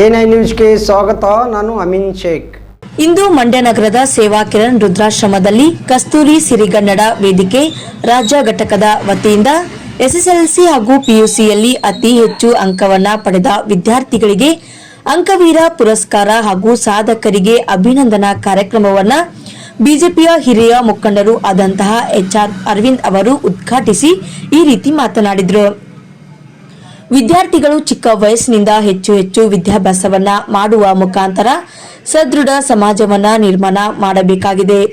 NI ನ್ಯೂಸ್ಗೆ ಸ್ವಾಗತ, ನಾನು ಅಮಿನ್ ಶೇಖ್. ಇಂದು ಮಂಡ್ಯ ನಗರದ ಸೇವಾ ಕಿರಣ್ ರುದ್ರಾಶ್ರಮದಲ್ಲಿ ಕಸ್ತೂರಿ ಸಿರಿಗನ್ನಡ ವೇದಿಕೆ ರಾಜ್ಯ ಘಟಕದ ವತಿಯಿಂದ ಎಸ್ಎಸ್ಎಲ್ಸಿ ಹಾಗೂ ಪಿಯುಸಿಯಲ್ಲಿ ಅತಿ ಹೆಚ್ಚು ಅಂಕವನ್ನ ಪಡೆದ ವಿದ್ಯಾರ್ಥಿಗಳಿಗೆ ಅಂಕವೀರ ಪುರಸ್ಕಾರ ಹಾಗೂ ಸಾಧಕರಿಗೆ ಅಭಿನಂದನಾ ಕಾರ್ಯಕ್ರಮವನ್ನ ಬಿಜೆಪಿಯ ಹಿರಿಯ ಮುಖಂಡರು ಆದಂತಹ ಎಚ್ಆರ್ ಅರವಿಂದ್ ಅವರು ಉದ್ಘಾಟಿಸಿ ಈ ರೀತಿ ಮಾತನಾಡಿದರು. ವಿದ್ಯಾರ್ಥಿಗಳು ಚಿಕ್ಕ ವಯಸ್ಸಿನಿಂದ ಹೆಚ್ಚು ಹೆಚ್ಚು ವಿದ್ಯಾಭ್ಯಾಸವನ್ನ ಮಾಡುವ ಮುಖಾಂತರ ಸದೃಢ ಸಮಾಜವನ್ನ ನಿರ್ಮಾಣ ಮಾಡಬೇಕಾಗಿದೆ.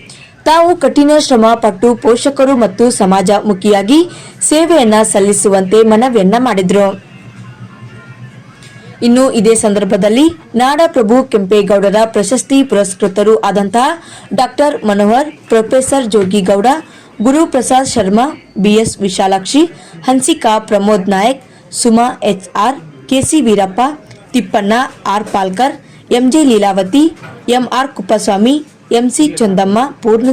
ತಾವು ಕಠಿಣ ಶ್ರಮ ಪಟ್ಟು ಪೋಷಕರು ಮತ್ತು ಸಮಾಜ ಮುಖಿಯಾಗಿ ಸೇವೆಯನ್ನ ಸಲ್ಲಿಸುವಂತೆ ಮನವಿಯನ್ನ ಮಾಡಿದ್ರು. ಇನ್ನು ಇದೇ ಸಂದರ್ಭದಲ್ಲಿ ನಾಡಪ್ರಭು ಕೆಂಪೇಗೌಡರ ಪ್ರಶಸ್ತಿ ಪುರಸ್ಕೃತರು ಆದಂತಹ doctor Manohar, professor Jogigowda, Guruprasad Sharma, B S Vishalakshi, Hansika Pramod Nayak Suma H H R, K C Veerappa, Thippanna, R Palkar, M J Leelavathi, M R Kuppaswamy, M C Chandamma Poorna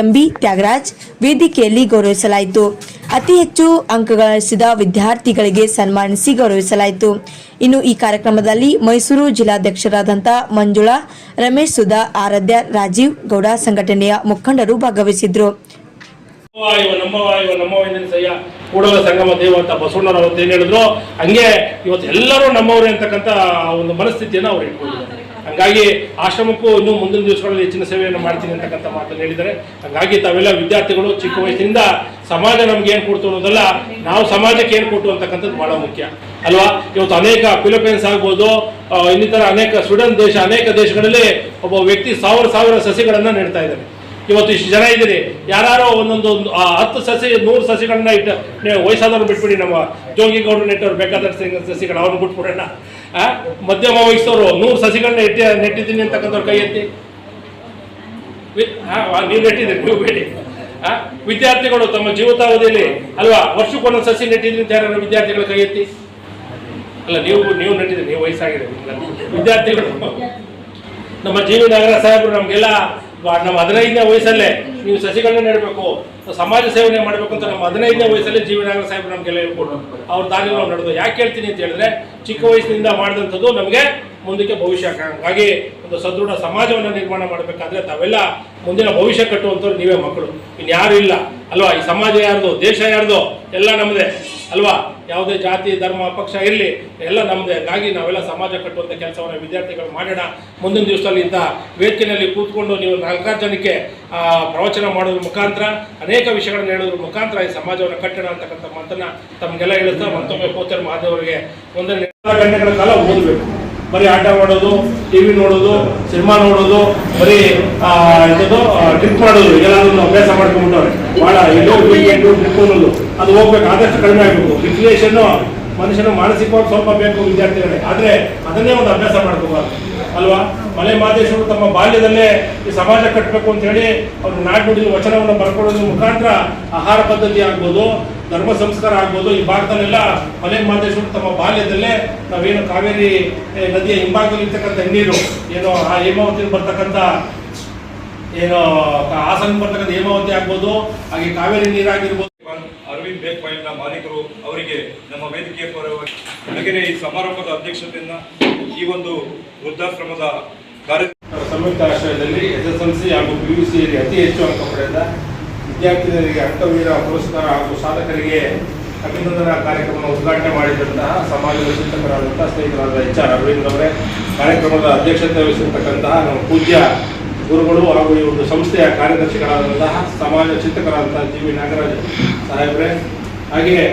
M B Thyagaraj ವೇದಿಕೆಯಲ್ಲಿ ಗೌರವಿಸಲಾಯಿತು. ಅತಿ ಹೆಚ್ಚು ಅಂಕ ಗಳಿಸಿದ ವಿದ್ಯಾರ್ಥಿಗಳಿಗೆ ಸನ್ಮಾನಿಸಿ ಗೌರವಿಸಲಾಯಿತು. ಇನ್ನು ಈ ಕಾರ್ಯಕ್ರಮದಲ್ಲಿ ಮೈಸೂರು ಜಿಲ್ಲಾಧ್ಯಕ್ಷರಾದಂಥ ಮಂಜುಳಾ, ರಮೇಶ್ ಸುಧಾ, ಆರಾಧ್ಯ, ರಾಜೀವ್ ಗೌಡ ಸಂಘಟನೆಯ ಮುಖಂಡರು ಭಾಗವಹಿಸಿದ್ರು. ಕೂಡಲ ಸಂಗಮ ದೇವ ಅಂತ ಬಸವಣ್ಣವ್ರು ಅವತ್ತು ಏನು ಹೇಳಿದ್ರು? ಹಂಗೆ ಇವತ್ತು ಎಲ್ಲರೂ ನಮ್ಮವರೇ ಅಂತಕ್ಕಂಥ ಒಂದು ಮನಸ್ಥಿತಿಯನ್ನು ಅವ್ರು ಇಟ್ಕೊಂಡಿದ್ದಾರೆ. ಹಂಗಾಗಿ ಆಶ್ರಮಕ್ಕೂ ಇನ್ನೂ ಮುಂದಿನ ದಿವಸಗಳಲ್ಲಿ ಹೆಚ್ಚಿನ ಸೇವೆಯನ್ನು ಮಾಡ್ತೀನಿ ಅಂತಕ್ಕಂಥ ಮಾತನ್ನು ಹೇಳಿದ್ದಾರೆ. ಹಂಗಾಗಿ ತಾವೆಲ್ಲ ವಿದ್ಯಾರ್ಥಿಗಳು, ಚಿಕ್ಕ ವಯಸ್ಸಿನಿಂದ ಸಮಾಜ ನಮ್ಗೆ ಏನು ಕೊಡ್ತು ಅನ್ನೋದಲ್ಲ, ನಾವು ಸಮಾಜಕ್ಕೆ ಏನು ಕೊಟ್ಟು ಅಂತಕ್ಕಂಥದ್ದು ಬಹಳ ಮುಖ್ಯ. ಅಲ್ವಾ? ಇವತ್ತು ಅನೇಕ ಫಿಲಿಪೈನ್ಸ್ ಆಗ್ಬೋದು ಇನ್ನಿತರ ಅನೇಕ ಸ್ವೀಡನ್ ದೇಶ, ಅನೇಕ ದೇಶಗಳಲ್ಲಿ ಒಬ್ಬ ವ್ಯಕ್ತಿ ಸಾವಿರ ಸಾವಿರ ಸಸಿಗಳನ್ನು ನೆಡ್ತಾ ಇದ್ದಾರೆ ಇವತ್ತು ಇಷ್ಟು ಜನ ಇದ್ದೀರಿ. ಯಾರು ಒಂದೊಂದು ಹತ್ತು ಸಸಿ, ನೂರು ಸಸಿಗಳನ್ನ ಇಟ್ಟು ವಯಸ್ಸಾದವ್ರು ಬಿಟ್ಬಿಡಿ ನಮ್ಮ ಜೋಗಿಗೌಡರು ನೆಟ್ಟವ್ರು, ಬೇಕಾದಷ್ಟು ಸಿಂಗ- ಸಸಿಗಳು ಅವ್ರನ್ನ ಬಿಟ್ಬಿಡೋಣ. ಮಧ್ಯಮ ವಯಸ್ಸವರು ನೂರು ಸಸಿಗಳನ್ನ ಇಟ್ಟಿ ನೆಟ್ಟಿದ್ದೀನಿ ಅಂತಕ್ಕಂಥವ್ರು ಕೈ ಎತ್ತಿ. ನೀವು ನೆಟ್ಟಿದ್ದೀರಿ, ನೀವು ಬೇಡಿ. ವಿದ್ಯಾರ್ಥಿಗಳು ತಮ್ಮ ಜೀವಿತಾವಧಿಯಲ್ಲಿ, ಅಲ್ವಾ, ವರ್ಷಕ್ಕೊಂದು ಸಸಿ ನೆಟ್ಟಿದ್ದೀನಿ ಅಂತ ಯಾರು ವಿದ್ಯಾರ್ಥಿಗಳು ಕೈ ಎತ್ತಿ? ಅಲ್ಲ, ನೀವು ನೀವು ನೆಟ್ಟಿದ್ದೀರಿ, ನೀವು ವಯಸ್ಸಾಗಿದೆ. ವಿದ್ಯಾರ್ಥಿಗಳು. ನಮ್ಮ ಜೀವಿ ನಗರ ಸಾಹೇಬರು ನಮಗೆಲ್ಲ ನಮ್ಮ ಹದಿನೈದನೇ ವಯಸ್ಸಲ್ಲೇ ನೀವು ಸಸಿಗಳನ್ನ ನೆಡಬೇಕು, ಸಮಾಜ ಸೇವನೆ ಮಾಡಬೇಕು ಅಂತ ನಮ್ಮ ಹದಿನೈದನೇ ವಯಸ್ಸಲ್ಲೇ ಜೀವನಾಗ ಸಾಹೇಬ್ ಹೇಳ್ಕೊಡೋದು ನಮಗೆಲ್ಲ ಹೇಳ್ಕೊಟ್ರು ಅವ್ರ ದಾರಿ ನಾವು ನಡೆದು ಯಾಕೆ ಹೇಳ್ತೀನಿ ಅಂತ ಹೇಳಿದ್ರೆ, ಚಿಕ್ಕ ವಯಸ್ಸಿನಿಂದ ಮಾಡಿದಂಥದ್ದು ನಮಗೆ ಮುಂದಕ್ಕೆ ಭವಿಷ್ಯ ಹಾಗಾಗಿ ಒಂದು ಸದೃಢ ಸಮಾಜವನ್ನು ನಿರ್ಮಾಣ ಮಾಡಬೇಕಾದ್ರೆ ತಾವೆಲ್ಲ ಮುಂದಿನ ಭವಿಷ್ಯ ಕಟ್ಟುವಂಥವ್ರು ನೀವೇ ಮಕ್ಕಳು. ಇನ್ಯಾರು ಇಲ್ಲ. ಅಲ್ವಾ? ಈ ಸಮಾಜ ಯಾರ್ದು? ದೇಶ ಯಾರ್ದು? ಎಲ್ಲ ನಮ್ಮದೇ ಅಲ್ವಾ? ಯಾವುದೇ ಜಾತಿ, ಧರ್ಮ, ಪಕ್ಷ ಇರಲಿ, ಎಲ್ಲ ನಮ್ಮದೇ ಹಾಗಾಗಿ ನಾವೆಲ್ಲ ಸಮಾಜ ಕಟ್ಟುವಂಥ ಕೆಲಸವನ್ನು ವಿದ್ಯಾರ್ಥಿಗಳು ಮಾಡೋಣ. ಮುಂದಿನ ದಿವಸದಲ್ಲಿ ಇಂಥ ವೇದಿಕೆಯಲ್ಲಿ ಕೂತ್ಕೊಂಡು ನೀವು ನಾಲ್ಕಾರು ಜನಕ್ಕೆ ಪ್ರವಚನ ಮಾಡೋದ್ರ ಮುಖಾಂತರ, ಅನೇಕ ವಿಷಯಗಳನ್ನು ಹೇಳೋದ್ರ ಮುಖಾಂತರ ಈ ಸಮಾಜವನ್ನು ಕಟ್ಟೋಣ ಅಂತಕ್ಕಂಥ ಮಾತನ್ನ ತಮಗೆಲ್ಲ ಹೇಳುತ್ತಾ ಮತ್ತೊಮ್ಮೆ ಪೋಚರ್ ಮಹಾದೇವರಿಗೆ ಒಂದನೇ ಗಂಟೆಗಳ ಕಾಲ ಓದಬೇಕು. ಬರೀ ಆಟ ಮಾಡೋದು ಟಿವಿ ನೋಡೋದು, ಸಿನಿಮಾ ನೋಡೋದು, ಬರೀ ಟ್ರಿಪ್ ಮಾಡೋದು ಎಲ್ಲಾದ್ರೂ ಅಭ್ಯಾಸ ಮಾಡ್ಕೊಂಡ್ಬಿಟ್ಟವ್ರೆ. ಬಹಳ ಎಲ್ಲೋ ವೀಕೆಂಡು ಟ್ರಿಪ್ ಅನ್ನೋದು. ಅದು ಹೋಗ್ಬೇಕು, ಆದಷ್ಟು ಕಡಿಮೆ ಆಗಬೇಕು. ರಿಕ್ರಿಯೇಷನ್ ಮನುಷ್ಯನ ಮಾನಸಿಕವಾಗಿ ಸ್ವಲ್ಪ ಬೇಕು ವಿದ್ಯಾರ್ಥಿಗಳೇ ಆದ್ರೆ ಅದನ್ನೇ ಒಂದು ಅಭ್ಯಾಸ ಮಾಡ್ಕೋಬಾರ್ದು. ಅಲ್ವಾ? ಮಲೆ ಮಾದೇಶರು ತಮ್ಮ ಬಾಲ್ಯದಲ್ಲೇ ಈ ಸಮಾಜ ಕಟ್ಟಬೇಕು ಅಂತ ಹೇಳಿ ಅವ್ರು ನಾಡ್ನುಡಿ ವಚನವನ್ನು ಬರ್ಕೊಳ್ಳೋದ್ರ ಮುಖಾಂತರ ಆಹಾರ ಪದ್ಧತಿ ಆಗ್ಬೋದು ಧರ್ಮ ಸಂಸ್ಕಾರ ಆಗ್ಬೋದು ಈ ಭಾಗದಲ್ಲೆಲ್ಲ ಮಲೆ ಮಾದೇಶ್ವರ ತಮ್ಮ ಬಾಲ್ಯದಲ್ಲೇ ನಾವೇನು ಕಾವೇರಿ ನದಿಯ ಹಿಂಭಾಗದಲ್ಲಿ ಇರ್ತಕ್ಕಂಥ ನೀರು ಏನು ಆ ಹೇಮಾವತಿ ಬರ್ತಕ್ಕಂಥ ಏನು ಆಸನ ಹಾಸನ ಬರ್ತಕ್ಕಂಥ ಹೇಮಾವತಿ ಆಗ್ಬೋದು ಹಾಗೆ ಕಾವೇರಿ ನೀರಾಗಿರ್ಬೋದು. ಅರವಿಂದ್ ಬೇಕ್ ಪಾಯಿಂಟ್ನ ಮಾಲೀಕರು ಅವರಿಗೆ ನಮ್ಮ ವೇದಿಕೆಯ ಪರವಾಗಿ ಹಾಗೆಯೇ ಈ ಸಮಾರಂಭದ ಅಧ್ಯಕ್ಷತೆಯನ್ನ ಈ ಒಂದು ವೃದ್ಧಾಶ್ರಮದ ಕಾರ್ಯ ಸಂಯುಕ್ತ ಆಶ್ರಯದಲ್ಲಿ ಎಸ್ ಎಸ್ ಎಲ್ ಸಿ ಹಾಗೂ ಪಿ ಯು ಸಿಯಲ್ಲಿ ಅತಿ ಹೆಚ್ಚು ಅಂಕ ಪಡೆದ ವಿದ್ಯಾರ್ಥಿನಿಯರಿಗೆ ಅಂಕವೀರ ಪುರಸ್ಕಾರ ಹಾಗೂ ಸಾಧಕರಿಗೆ ಅಭಿನಂದನಾ ಕಾರ್ಯಕ್ರಮವನ್ನು ಉದ್ಘಾಟನೆ ಮಾಡಿದಂತಹ ಸಮಾಜದ ಚಿಂತಕರಾದಂತಹ ಸ್ನೇಹಿತರಾದ ಎಚ್ ಆರ್ ಅರವಿಂದ್ ಅವರೇ, ಕಾರ್ಯಕ್ರಮದ ಅಧ್ಯಕ್ಷತೆ ವಹಿಸಿರ್ತಕ್ಕಂತಹ ನಮ್ಮ ಪೂಜ್ಯ ಗುರುಗಳು ಹಾಗೂ ಈ ಒಂದು ಸಂಸ್ಥೆಯ ಕಾರ್ಯದರ್ಶಿಗಳಾದಂತಹ ಸಮಾಜ ಚಿಂತಕರಾದಂತಹ ಜಿ ವಿ ನಾಗರಾಜ್ ಸಾಹೇಬ್ರೆ, ಹಾಗೆಯೇ